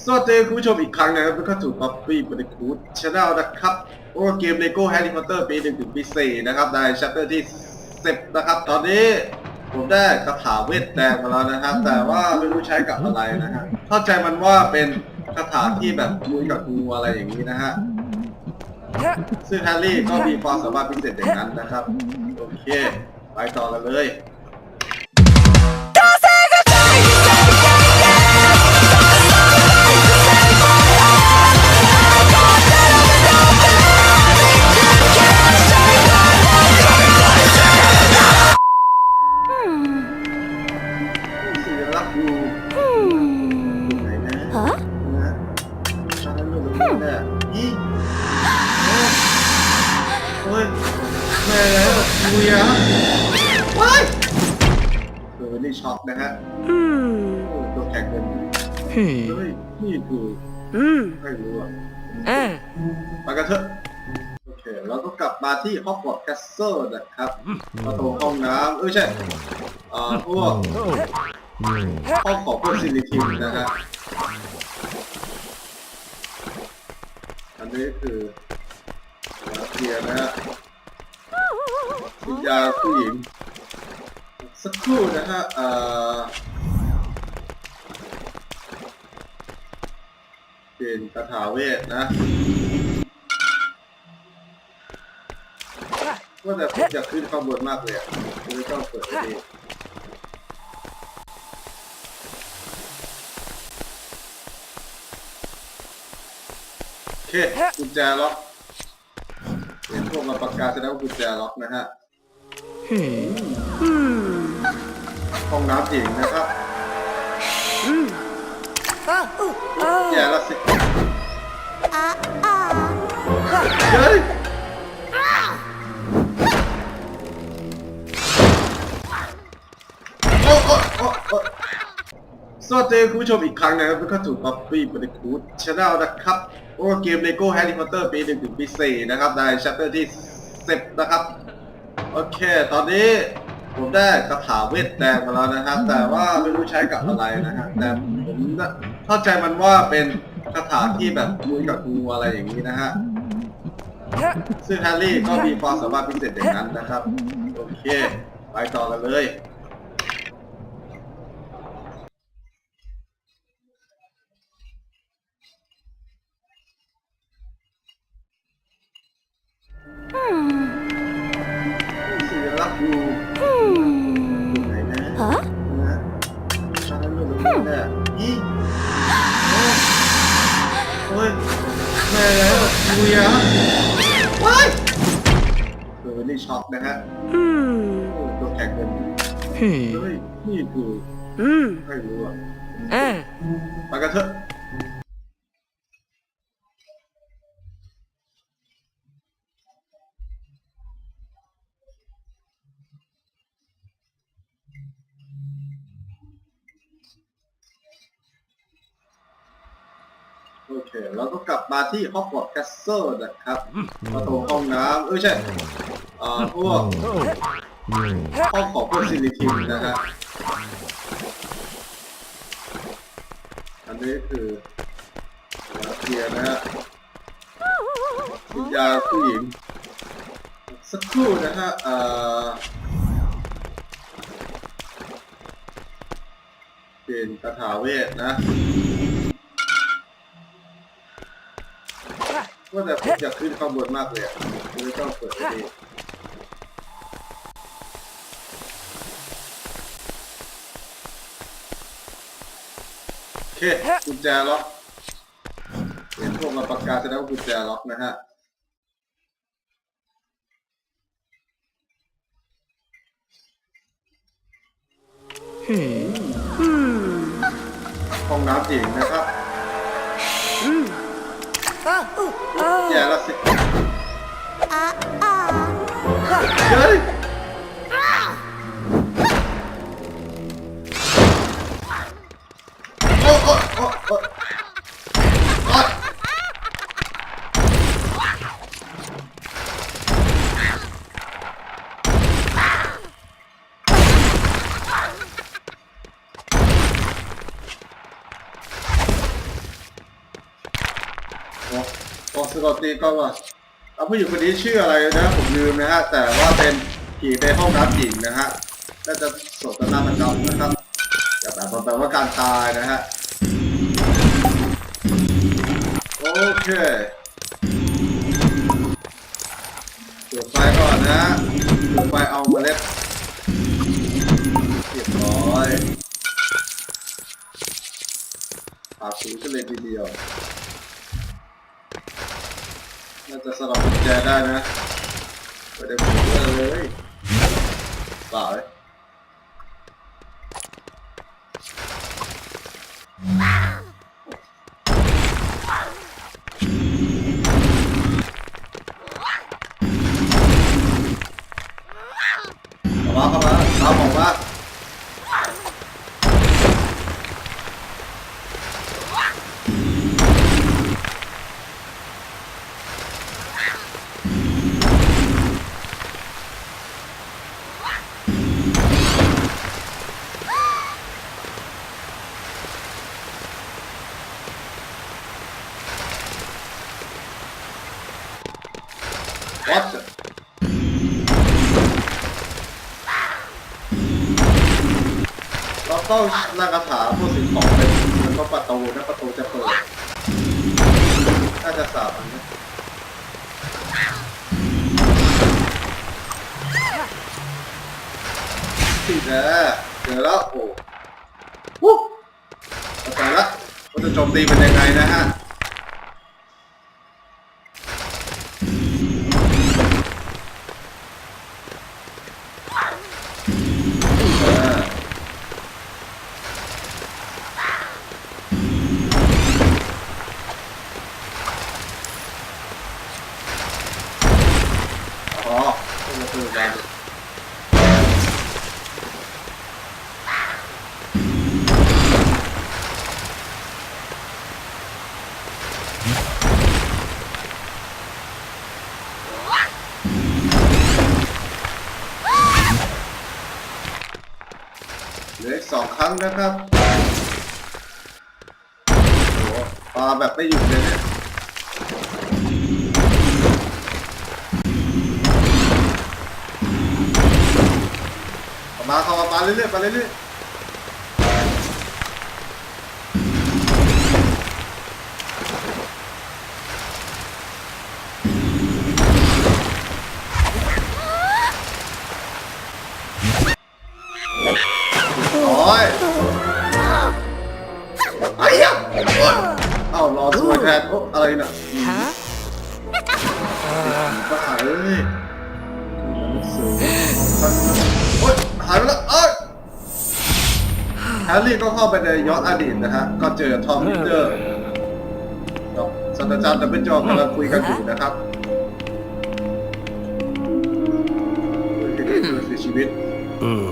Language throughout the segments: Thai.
สวัสดีคุณผู้ชมอีกครั้งนะครับแล้วก็ถูกป๊อปปี้บริคูดชาแนลนะครับโอ้เกมเลโก้แฮร์รี่พอตเตอร์ปีหนึ่งถึงปีสี่นะครับในชัปเตอร์ที่สิบนะครับ ตอนนี้ผมได้คาถาเวทแดงมาแล้วนะครับ แต่ว่าไม่รู้ใช้กับอะไรนะฮะเข้าใจมันว่าเป็นคาถาที่แบบมุยกับงูอะไรอย่างนี้นะฮะซึ่งแฮร์รี่ก็มีความสามารถพิเศษอย่างนั้นนะครับ โอเค ไปต่อกันเลย ไหนนะฮะนะตอนนั้นอยู่ตรงนั้นเนี่ยอีโอ้ยแม่แล้วดูยะว้ายเออนี่ช็อกนะฮะอืมโอ้ตัวแข็งเลยอืมเฮ้ยนี่คืออืมไม่รู้อะอ่าไปกันเถอะโอเคเราก็กลับมาที่ฮอกวอตส์แคสเซิลนะครับประตูห้องน้ำเอ้ยใช่อ่าพวก ห้องของพวกซิลิทิมนะฮะอันนี้คือลาเทียนะฮะวิญญาผู้หญิง สักครู่นะฮะเอ่อเป็นคาถาเวทนะว่าแต่ผมอยากขึ้นข้างบนมากเลยอะไม่ต้องเปิดเองโอ เคกุญแจล็อกเห็นพวกมาประกาศแสดงว่ากุญแจล็อกนะฮะอืมห้องน้ำหญิงนะครับอ่าอ่าแย่ละสิเฮ้ยโอ้โอ้โอ้โอ้สวัสดีคุณผู้ชมอีกครั้งนะครับแล้วก็ถูกป๊อปปี้บริคูดชาแนลนะครับ โอ้เกมเลโก้แฮร์รี่พอตเตอร์ปีหนึ่งถึงปีสี่นะครับในชัปเตอร์ที่สิบนะครับ โอเค ตอนนี้ผมได้คาถาเวทแดงมาแล้วนะครับ แต่ว่าไม่รู้ใช้กับอะไรนะฮะแต่ผมน่ะเข้าใจมันว่าเป็นคาถาที่แบบมุยกับงูอะไรอย่างนี้นะฮะซึ่งแฮร์รี่ก็มีความสามารถพิเศษอย่างนั้นนะครับ โอเค ไปต่อกันเลย สิ่งรักอยู่อืมอยู่ไหนนะฮะนะตอนนั้นอยู่ตรงนั้นเนี่ยอีโอ้ยแม่แล้วดูยะว้ายเออนี่ช็อกนะฮะอืมโอ้ตัวแข็งเลยอืมเฮ้ยนี่คืออืมไม่รู้อะอ่าไปกันเถอะ มาที่ฮอกวอตส์แคสเซิลนะครับประตูห้องน้ำเอ้ยใช่อ่าพวกห้องของพวกซิลิทิมนะฮะอันนี้คือลาเทียนะฮะวิญญาณผู้หญิง สักครู่นะฮะเอ่อเป็นคาถาเวทนะ ว่าแต่ผมอยากขึ้นข้างบนมากเลยอะไม่ต้องเปิดเองโอเคกุญแจล็อกเห็นพวกมาประกาศแสดงว่ากุญแจล็อกนะฮะอืมห้องน้ำหญิงนะครับ อ่าอ่าแย่ล อโอ้สกอตตีก็ว่าเอาผู้หญิงคนนี้ชื่ออะไรนะผมลืมนะฮะ แต่ว่าเป็นผีในห้องน้ำหญิงนะฮะ น่าจะโศกนาฏกรรมนะครับแต่แบบแปลว่าการตายนะฮะ โอเคจุดไฟก่อนนะจุดไฟเอาเมล็ดเรียบร้อยปาสูงขึ้นเลยทีเดียว น่าจะสลับกุญแจได้นะไปเดี๋ยวผมเลือกเลยเปล่าเลย เราต้องนั่งคาถาพวกสิ่งของเป็นแล้วก็ประตูนะประตูจะเปิดน่าจะสามอันนะสี่นะเจอแล้วโอ้วู้เข้าใจละว่าจะโจมตีเป็นยังไงนะฮะ อ่าอ๋อต้องมาคุยกันเหลืออีกสอ งครั้งนะครับโหปลาแบบไม่หยุดเลยเนี่ยเข้ามาเข้ามาปาเรื่อยๆปาเรื่อยๆ น่ะฮะบ้าเอ้ยโอ๊ยหายไปแล้วเอ้ยแฮร์รี่ก็เข้าไปในย้อนอดีตนะฮะ ก็เจอทอมมิเตอร์กับศาสตราจารย์ดับเบิลจอกำลังคุยกันอยู่นะครับคือคือเสียชีวิตแ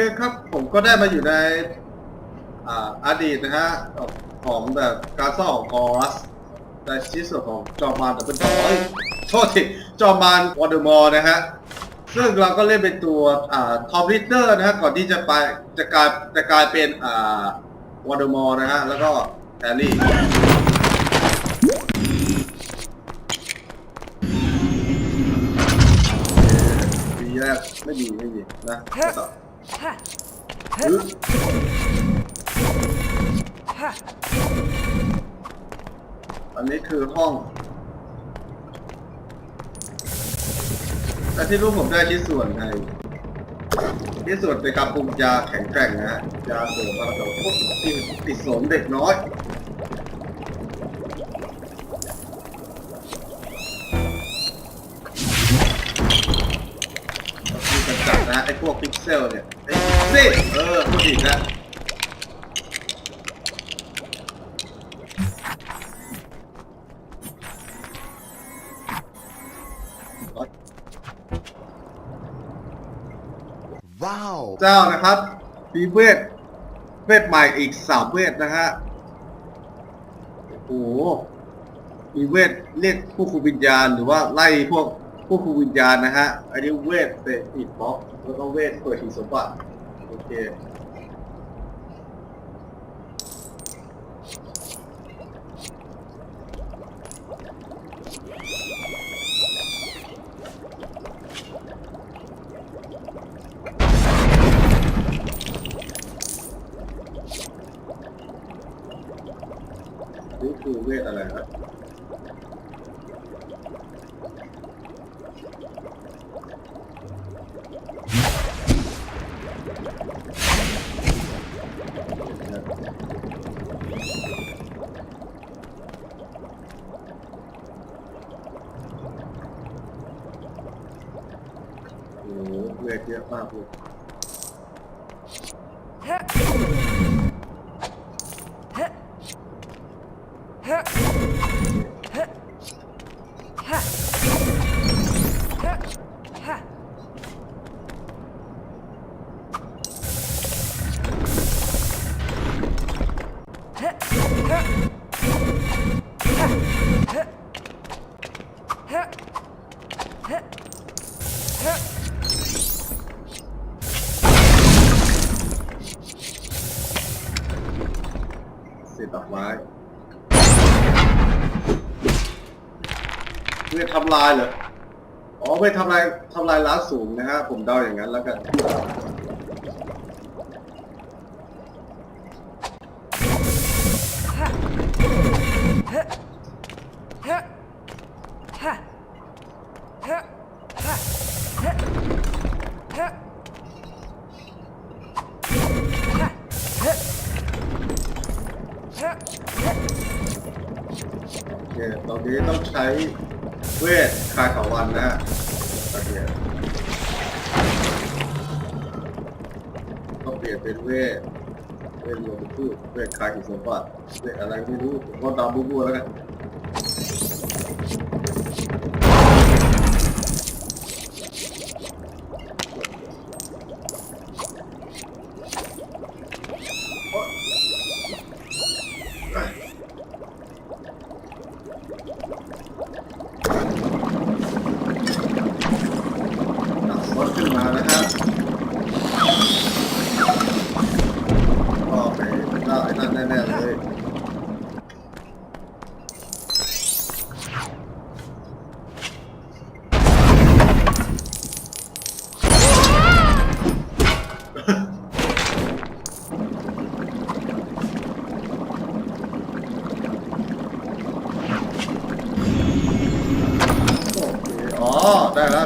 เคครับผมก็ได้มาอยู่ในอ่าอดีตนะฮะของของแบบการซ่อของกอรัสในชิ้นส่วนของจอมมารแต่เป็นจอเอ้ยโทษทีจอมมารวอเดอร์มอร์นะฮะซึ่งเราก็เล่นเป็นตัวอ่าทอมลิเตอร์นะฮะก่อนที่จะไปจะกลายจะกลายเป็นอ่าวอเดอร์มอร์นะฮะแล้วก็แฮร์รี่ปีแรกไม่ดีไม่ดีนะต่อ อันนี้คือห้อง แต่ที่รู้ผมได้ที่ส่วนในที่ส่วนเป็นการปรุงยาแข็งแกร่งนะฮะยาเสริมอะไรแบบพวกที่ติดสมเด็กน้อยคือกำจัดนะฮะไอ้พวกพิกเซลเนี่ย สิ เออพูดผิดนะว้าว เจ้านะครับมีเวท เวทใหม่อีกสามเวทนะฮะ โอ้โห มีเวทเรียกผู้คุมวิญญาณหรือว่าไล่พวกผู้คุมวิญญาณนะฮะ อันนี้เวทเตะอีกบล็อกแล้วก็เวทเปิดหีสมบัติ ok โหเลือดเยอะมากเลย เพื่อทำลายเหรอ อ๋อไปทำลายทำลายล้าสูงนะฮะ ผมเดาอย่างนั้นแล้วกัน Sebab Sebab dalam ni tu Kau tak bubur lah kan.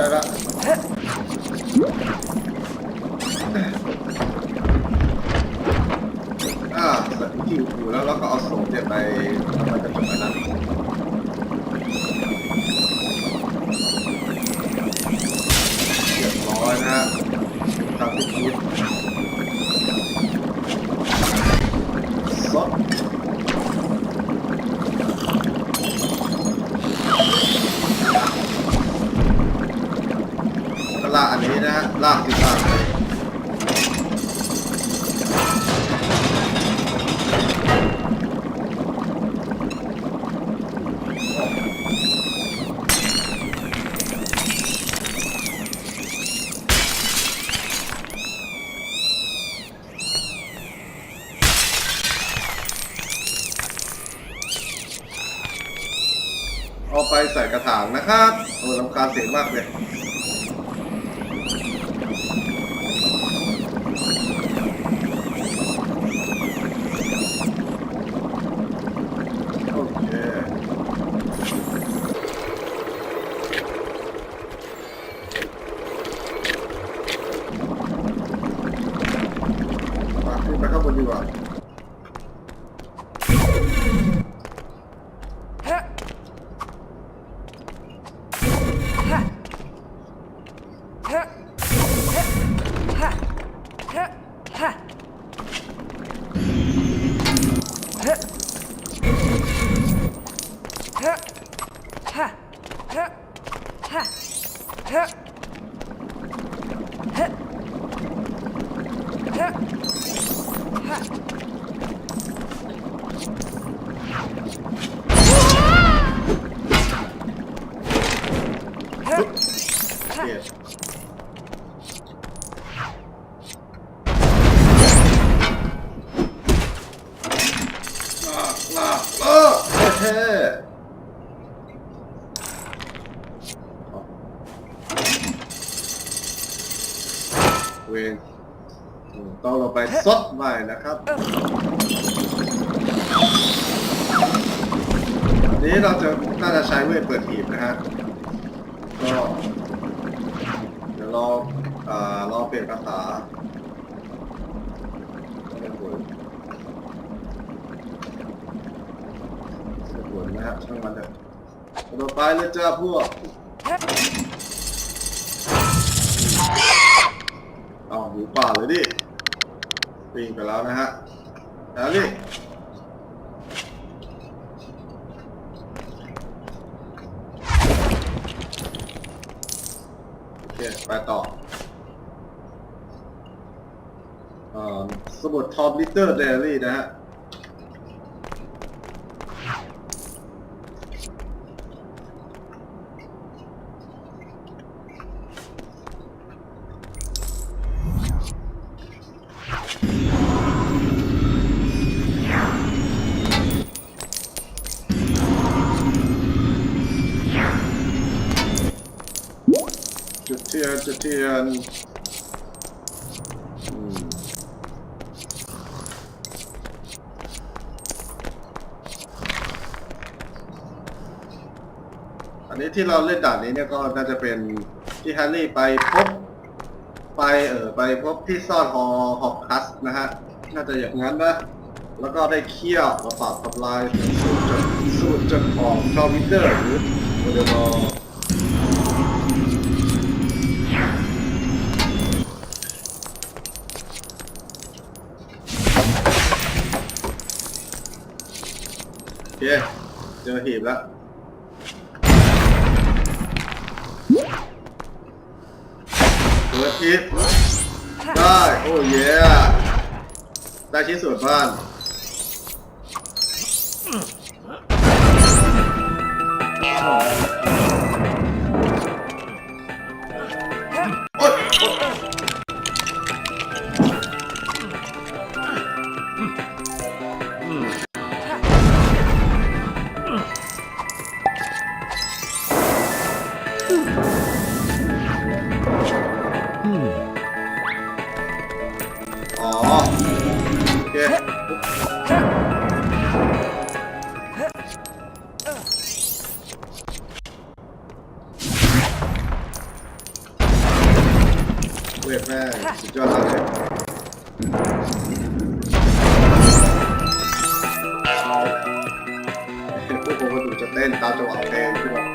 来了 ต่างนะครับโอ้ลำคาญเสียงมากเลยไปข้างบนดีกว่า โอเคเวนต้องลงไปซดใหม่นะครับนนี้เราจะน่าจะใช้เวทเปิดหีบนะฮะ ก็ เดี๋ยวรออ่ารอเปลี่ยนภาษาไม่ได้ผลไม่ได้ผลนะครับช่างมันเถอะ ต่อไปเลยจ้าพวกเอาหมูป่าเลยดิวิ่งไปแล้วนะฮะแล้วนี่โอเค ไปต่อเอ่อสมุดทอมลิเตอร์เดลี่นะฮะ เทียนจุดเทียนอืมอันนี้ที่เราเล่นด่านนี้เนี่ยก็น่าจะเป็นที่แฮร์รี่ไปพบไปเออไปพบที่ซ่อนฮอฮอกคัสนะฮะ น่าจะอย่างนั้นนะ แล้วก็ได้เคี่ยวมาปราบทำลายสูตรจดสูตรจดของทอมิเตอร์หรือโมเดล โอเค เจอหีบแล้วเปิดหีบได้ โอ้เย่ได้ชิ้นส่วนบ้าน ยอดมากเลยพวกผมก็ดูจะเต้นตามจังหวะเพลงที่บอก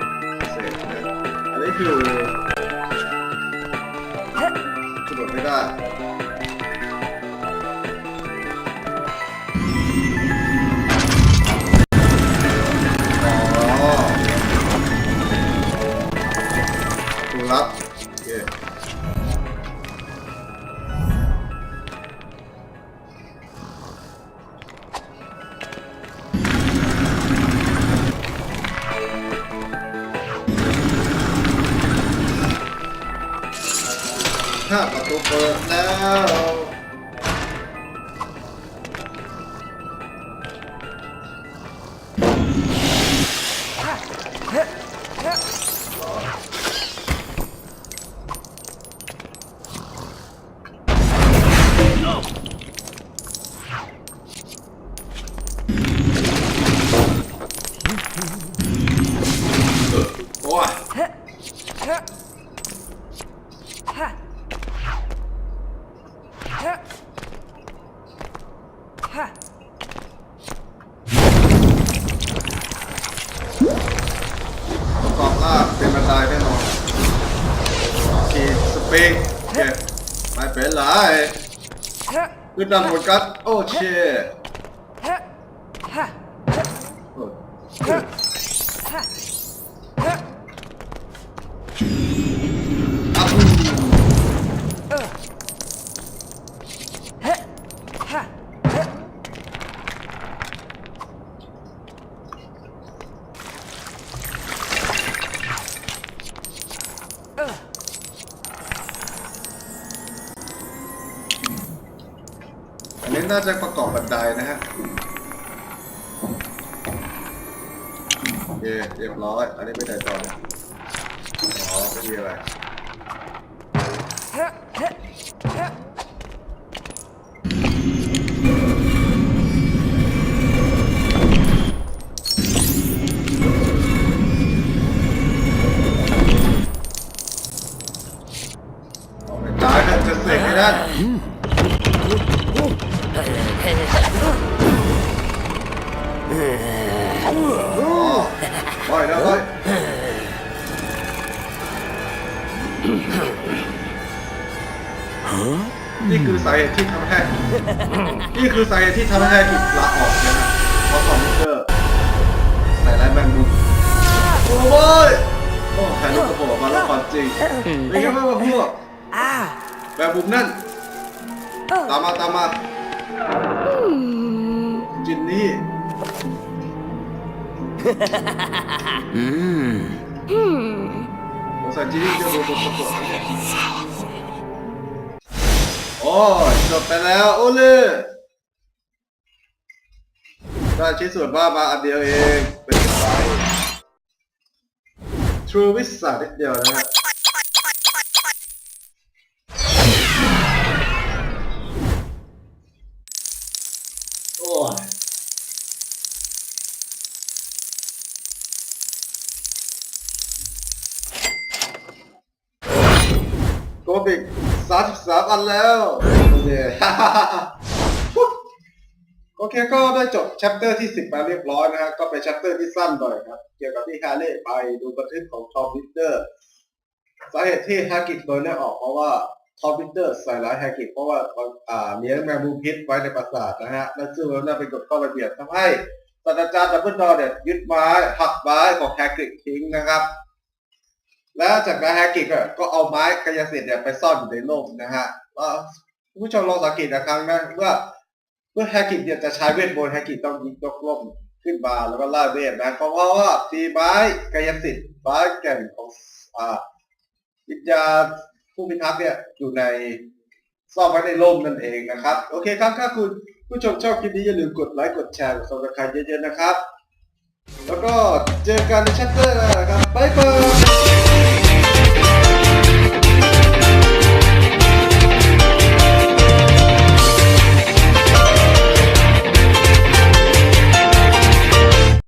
เสร็จนะอันนี้คือกระโดดไม่ได้าประตูเปิดแล้ว กอบลากเป็นบันไดแน่นอนทีสปริงโอเคไม่เป็นไรขึ้นดังหมดกันโอ้เชโอ้อัพ อันนี้น่าจะประกอบบันไดนะฮะโอเคเรียบร้อย อันนี้ไม่ได้ต่อเนี่ยอ๋อไม่มีอะไร นี่คือสาเหตุที่ทำให้ นี่คือสาเหตุที่ทำให้กิจลาออกนะฮะเพราะคอมพิวเตอร์ใส่ร้ายแมงมุมโอ้ยโอ้ใครรู้ก็บอกมาแล้วความจริงเป็นไงบ้างวะพวกอ่าแมงมุมนั่น ตามมาตามมาจินนี่อืมสงสัยจินนี่จะโดนตัวประกอบเนี่ยโอ้ย จบไปแล้วโอ้เลยได้ชิ้นส่วนว่ามาอันเดียวเองเป็นไป True วิสานิดเดียวนะฮะโอ้ยโกบิก สามสิบสามอันแล้วเย้โอเคก็ได้จบ chapter ที่สิบมาเรียบร้อยนะฮะก็เป็น chapter ที่สั้นหน่อยครับ เกี่ยวกับที่ฮาเล่ไปดูบันทึกของทอมวิเตอร์สาเหตุที่ฮากิตโดนได้ออกเพราะว่าทอมวิเตอร์ใส่ร้ายฮากิตเพราะว่าอ่าเลี้ยงแมงมุมพิษไว้ในปราสาทนะฮะและซึ่งนั้นเป็นกฎข้อระเบียบทำให้ศาสตราจารย์ดับเบิลดอร์เนี่ยยึดไม้หักไม้ของฮากิตทิ้งนะครับ แล้วจากนั้นแฮกกิกก็เอาไม้กายสิทธิ์เนี่ยไปซ่อนอยู่ในร่มนะฮะว่าผู้ชมลองสังเกตนะครั้งนะว่าเมื่อแฮกกิกเนี่ยจะใช้เวทมนต์แฮกกิกต้องยิงยกร่มขึ้นมาแล้วก็ล่าเวทนะเพราะว่ามีไม้กายสิทธิ์ไม้แก่นของอ่าวิญญาณผู้พิทักษ์เนี่ยอยู่ในซ่อนไว้ในร่มนั่นเองนะครับ โอเคครับถ้าคุณผู้ชมชอบคลิปนี้อย่าลืมกดไลค์กดแชร์กดซับสไครต์เยอะๆนะครับ แล้วก็เจอกันในชัตเตอร์นะครับบ๊ายบาย